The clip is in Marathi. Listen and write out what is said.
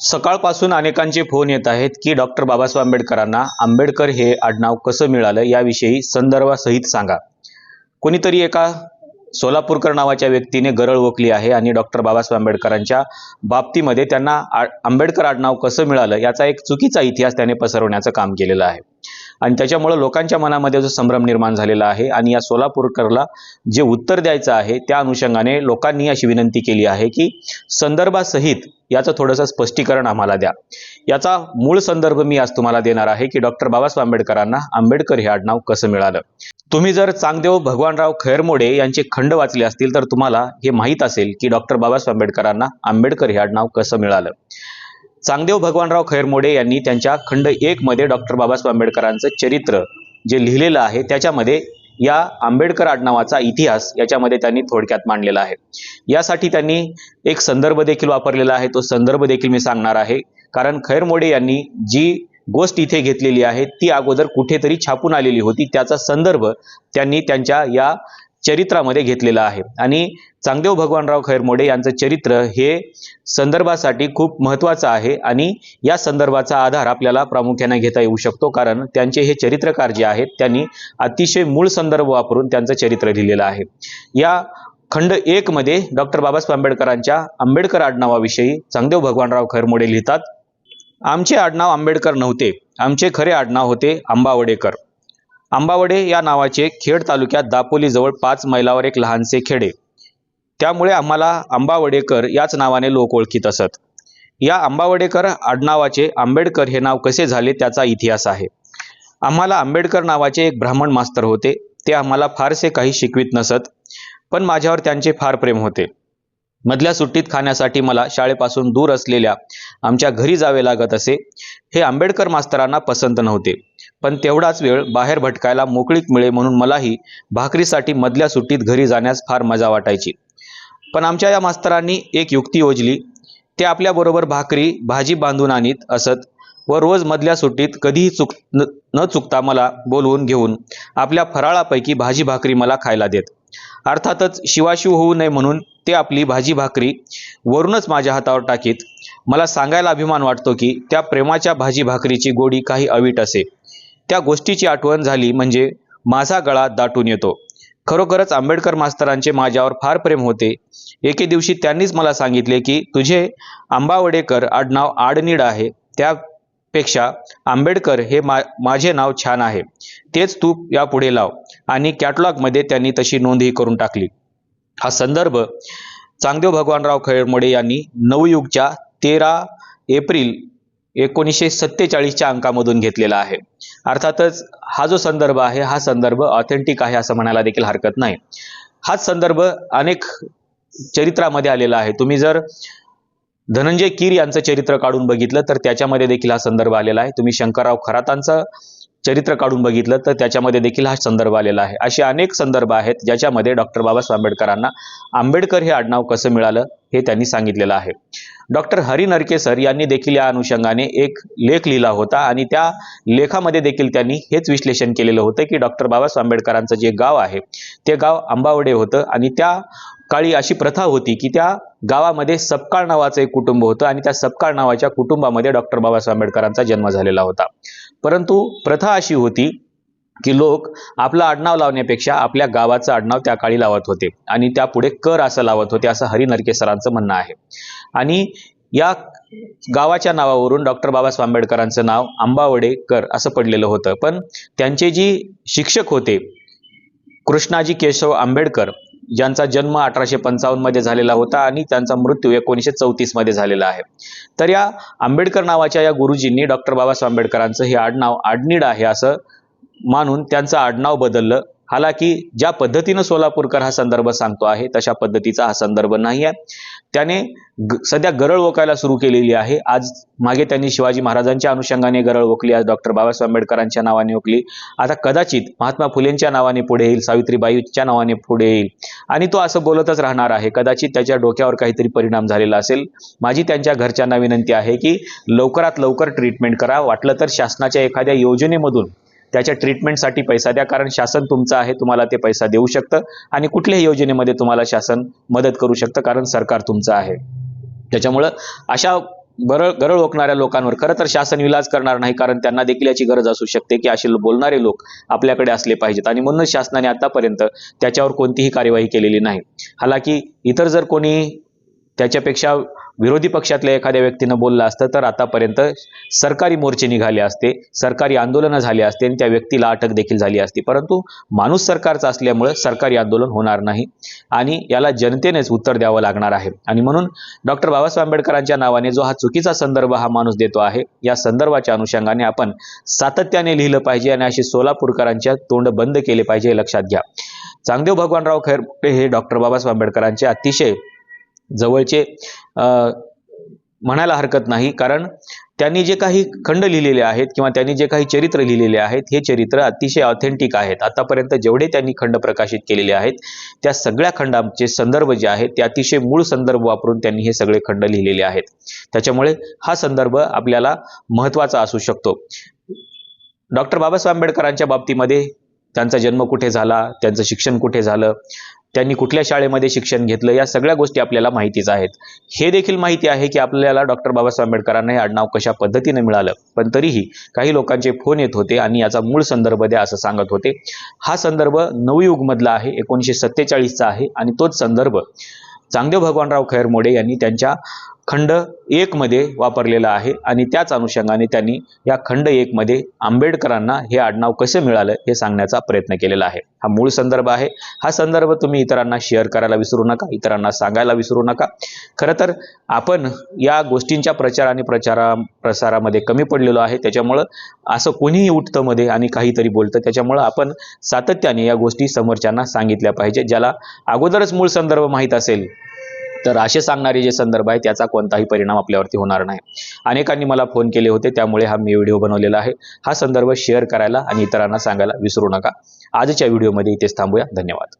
सकाळपासून अनेकांचे फोन येत आहेत की डॉक्टर बाबासाहेब आंबेडकरांना आंबेडकर हे आडनाव कसं मिळालं याविषयी संदर्भासहित सांगा. कोणीतरी एका सोलापूरकर नावाच्या व्यक्तीने गरळ ओकली आहे आणि डॉक्टर बाबासाहेब आंबेडकरांच्या बाबतीमध्ये त्यांना आ आंबेडकर आडनाव कसं मिळालं याचा एक चुकीचा इतिहास त्याने पसरवण्याचं काम केलेलं आहे. आणि त्याच्यामुळं लोकांच्या मनामध्ये जो संभ्रम निर्माण झालेला आहे आणि या सोलापूरकरला जे उत्तर द्यायचं आहे त्या अनुषंगाने लोकांनी अशी विनंती केली आहे की संदर्भासहित याचं थोडंसं स्पष्टीकरण आम्हाला द्या. याचा मूळ संदर्भ मी आज तुम्हाला देणार आहे की डॉक्टर बाबासाहेब आंबेडकरांना आंबेडकर हे आडनाव कसं मिळालं. तुम्ही जर चांगदेव भगवानराव खैरमोडे यांचे खंड वाचले असतील तर तुम्हाला हे माहीत असेल की डॉक्टर बाबासाहेब आंबेडकरांना आंबेडकर हे आडनाव कसं मिळालं. चांगदेव भगवानराव खैरमोडे यांनी त्यांच्या खंड एक मध्ये डॉक्टर बाबासाहेब आंबेडकरांचं चरित्र जे लिहिलेलं आहे त्याच्यामध्ये या आंबेडकर आडनावाचा इतिहास याच्यामध्ये त्यांनी थोडक्यात मांडलेला आहे. यासाठी त्यांनी एक संदर्भ देखील वापरलेला आहे तो संदर्भ देखील मी सांगणार आहे. कारण खैरमोडे यांनी जी गोष्ट इथे घेतलेली आहे ती अगोदर कुठेतरी छापून आलेली होती. त्याचा संदर्भ त्यांनी त्यांच्या या चरित्रामध्ये घेतलेलं आहे. आणि चांगदेव भगवानराव खैरमोडे यांचं चरित्र हे संदर्भासाठी खूप महत्त्वाचं आहे आणि या संदर्भाचा आधार आपल्याला प्रामुख्याने घेता येऊ शकतो कारण त्यांचे हे चरित्रकार जे आहेत त्यांनी अतिशय मूळ संदर्भ वापरून त्यांचं चरित्र लिहिलेलं आहे. या खंड एक मध्ये डॉक्टर बाबासाहेब आंबेडकरांच्या आंबेडकर आडनावाविषयी चांगदेव भगवानराव खैरमोडे लिहितात आमचे आडनाव आंबेडकर नव्हते आमचे खरे आडनाव होते आंबावडेकर. आंबावडे या नावाचे खेड तालुक्यात दापोलीजवळ पाच मैलावर एक लहानसे खेडे त्यामुळे आम्हाला आंबावडेकर याच नावाने लोक ओळखीत असत. या आंबावडेकर आडनावाचे आंबेडकर हे नाव कसे झाले त्याचा इतिहास आहे. आम्हाला आंबेडकर नावाचे एक ब्राह्मण मास्तर होते. ते आम्हाला फारसे काही शिकवित नसत पण माझ्यावर त्यांचे फार प्रेम होते. मधल्या सुट्टीत खाण्यासाठी मला शाळेपासून दूर असलेल्या आमच्या घरी जावे लागत असे हे आंबेडकर मास्तरांना पसंत नव्हते. पण तेवढाच वेळ बाहेर भटकायला मोकळीक मिळे म्हणून मलाही भाकरीसाठी मधल्या सुट्टीत घरी जाण्यास फार मजा वाटायची. पण आमच्या या मास्तरांनी एक युक्ती योजली. ते आपल्याबरोबर भाकरी भाजी बांधून आणीत असत व रोज मधल्या सुट्टीत कधीही चुक न न चुकता मला बोलवून घेऊन आपल्या फराळापैकी भाजी भाकरी मला खायला देत. अर्थातच शिवाशिव होऊ नये म्हणून ते आपली भाजी भाकरी वरूनच माझ्या हातावर टाकीत. मला सांगायला अभिमान वाटतो की त्या प्रेमाच्या भाजी भाकरीची गोडी काही अवीट असे. त्या गोष्टीची आठवण झाली म्हणजे माझा गळा दाटून येतो. खरोखरच आंबेडकर मास्तरांचे माझ्यावर फार प्रेम होते. एके दिवशी त्यांनीच मला सांगितले की तुझे आंबावडेकर आडनाव आडनीड आहे. त्यापेक्षा आंबेडकर हे मा माझे नाव छान आहे. तेच तू यापुढे लाव. आणि कॅटलॉगमध्ये त्यांनी तशी नोंदही करून टाकली. हा संदर्भ चांगदेव भगवानराव खैरमोडे यांनी नवयुगच्या तेरा एप्रिल एकोणीसशे सत्तेचाळीसच्या अंकामधून घेतलेला आहे. अर्थातच हा जो संदर्भ आहे हा संदर्भ ऑथेंटिक आहे असं म्हणायला देखील हरकत नाही. हाच संदर्भ अनेक चरित्रामध्ये आलेला आहे. तुम्ही जर धनंजय कीर यांचं चरित्र काढून बघितलं तर त्याच्यामध्ये देखील हा संदर्भ आलेला आहे. तुम्ही शंकरराव खरातांचं चरित्र काढून बघितलं तर त्याच्यामध्ये देखील हा संदर्भ आलेला आहे. असे अनेक संदर्भ आहेत ज्याच्यामध्ये डॉक्टर बाबासाहेब आंबेडकरांना आंबेडकर हे आडनाव कसं मिळालं हे त्यांनी सांगितलेलं आहे. डॉक्टर हरी नरकेसर यांनी देखील या अनुषंगाने एक लेख लिहिला होता आणि त्या लेखामध्ये देखील त्यांनी हेच विश्लेषण केलेलं होतं की डॉक्टर बाबासाहेब आंबेडकरांचं जे गाव आहे ते गाव आंबावडे होतं आणि त्या काळी अशी प्रथा होती की त्या गावामध्ये सपकाळ नावाचं एक कुटुंब होतं आणि त्या सपकाळ नावाच्या कुटुंबामध्ये डॉक्टर बाबासाहेब आंबेडकरांचा जन्म झालेला होता. परंतु प्रथा अशी होती की लोक आपलं आडनाव लावण्यापेक्षा आपल्या गावाचं आडनाव त्या काळी लावत होते आणि त्यापुढे कर असं लावत होते असं हरी नरकेसरांचं म्हणणं आहे. आणि या गावाच्या नावावरून डॉक्टर बाबासाहेब आंबेडकरांचं नाव आंबावडेकर असं पडलेलं होतं. पण त्यांचे जी शिक्षक होते कृष्णाजी केशव आंबेडकर ज्यांचा जन्म अठराशे पंचावन्नमध्ये झालेला होता आणि त्यांचा मृत्यू एकोणीसशे चौतीसमध्ये झालेला आहे. तर या आंबेडकर नावाच्या या गुरुजींनी डॉक्टर बाबासाहेब आंबेडकरांचं हे आडनाव आडनीड आहे असं मानून त्यांचं आडनाव बदललं. हालाकी ज्या पद्धतीनं सोलापूरकर हा संदर्भ सांगतो आहे तशा पद्धतीचा हा संदर्भ नाही आहे. त्याने ग सध्या गरळ ओकायला सुरू केलेली आहे. आज मागे त्यांनी शिवाजी महाराजांच्या अनुषंगाने गरळ ओकली आज डॉक्टर बाबासाहेब आंबेडकरांच्या नावाने ओकली आता कदाचित महात्मा फुलेंच्या नावाने पुढे येईल सावित्रीबाईच्या नावाने पुढे येईल. आणि तो असं बोलतच राहणार आहे. कदाचित त्याच्या डोक्यावर काहीतरी परिणाम झालेला असेल. माझी त्यांच्या घरच्यांना विनंती आहे की लवकरात लवकर ट्रीटमेंट करा. वाटलं तर शासनाच्या एखाद्या योजनेमधून त्याच्या ट्रीटमेंटसाठी पैसा द्या. कारण शासन तुमचं आहे तुम्हाला ते पैसा देऊ शकतं आणि कुठल्याही योजनेमध्ये तुम्हाला शासन मदत करू शकतं कारण सरकार तुमचं आहे. त्याच्यामुळं अशा गरळ गरळ ओकणाऱ्या लोकांवर खरं तर शासन विलाज करणार नाही कारण त्यांना देखील याची गरज असू शकते की असे बोलणारे लोक आपल्याकडे असले पाहिजेत. आणि म्हणूनच शासनाने आतापर्यंत त्याच्यावर कोणतीही कार्यवाही केलेली नाही. हालाकी इतर जर कोणी त्याच्यापेक्षा विरोधी पक्षातल्या एखाद्या व्यक्तीनं बोललं असतं तर आतापर्यंत सरकारी मोर्चे निघाले असते सरकारी आंदोलनं झाले असते आणि त्या व्यक्तीला अटक देखील झाली असती. परंतु माणूस सरकारचा असल्यामुळे सरकारी आंदोलन होणार नाही आणि याला जनतेनेच उत्तर द्यावं लागणार आहे. आणि म्हणून डॉक्टर बाबासाहेब आंबेडकरांच्या नावाने जो हा चुकीचा संदर्भ हा माणूस देतो आहे या संदर्भाच्या अनुषंगाने आपण सातत्याने लिहिलं पाहिजे आणि अशी सोलापूरकरांच्या तोंड बंद केले पाहिजे हे लक्षात घ्या. चांगदेव भगवानराव खैरपे हे डॉक्टर बाबासाहेब आंबेडकरांचे अतिशय जवळचे म्हणायला हरकत नाही. कारण त्यांनी जे काही खंड लिहिलेले आहेत किंवा त्यांनी जे काही चरित्र लिहिलेले आहेत हे चरित्र अतिशय ऑथेंटिक आहेत. आतापर्यंत जेवढे त्यांनी खंड प्रकाशित केलेले आहेत त्या सगळ्या खंडांचे संदर्भ जे आहेत ते अतिशय मूळ संदर्भ वापरून त्यांनी हे सगळे खंड लिहिलेले आहेत. त्याच्यामुळे हा संदर्भ आपल्याला महत्त्वाचा असू शकतो. डॉक्टर बाबासाहेब आंबेडकरांच्या बाबतीमध्ये त्यांचा जन्म कुठे झाला त्यांचं शिक्षण कुठे झालं त्यांनी कुठल्या शाळेमध्ये शिक्षण घेतलं या सगळ्या गोष्टी आपल्याला माहितीच आहेत. हे देखील माहिती आहे की आपल्याला डॉक्टर बाबासाहेब आंबेडकरांना हे आडनाव कशा पद्धतीने मिळालं. पण तरीही काही लोकांचे फोन येत होते आणि याचा मूळ संदर्भ द्या असं सांगत होते. हा संदर्भ नवयुगमधला आहे एकोणीसशे सत्तेचाळीसचा आहे आणि तोच संदर्भ चांगदेव भगवानराव खैरमोडे यांनी त्यांच्या खंड एकमध्ये वापरलेला आहे आणि त्याच अनुषंगाने त्यांनी या खंड एकमध्ये आंबेडकरांना हे आडनाव कसं मिळालं हे सांगण्याचा प्रयत्न केलेला आहे. हा मूळ संदर्भ आहे. हा संदर्भ तुम्ही इतरांना शेअर करायला विसरू नका इतरांना सांगायला विसरू नका. खरं तर आपण या गोष्टींच्या प्रचार आणि प्रचारा प्रसारामध्ये कमी पडलेलो आहे. त्याच्यामुळं असं कोणीही उठतं मध्ये आणि काहीतरी बोलतं त्याच्यामुळं आपण सातत्याने या गोष्टी समोरच्यांना सांगितल्या पाहिजे ज्याला अगोदरच मूळ संदर्भ माहीत असेल. तर असे सांगणारे जे संदर्भ आहे त्याचा कोणताही परिणाम आपल्यावरती होणार नाही. अनेकांनी मला फोन केले होते त्यामुळे हा मी व्हिडिओ बनवलेला आहे. हा संदर्भ शेअर करायला आणि इतरांना सांगायला विसरू नका. आजच्या व्हिडिओमध्ये इथेच थांबूया. धन्यवाद.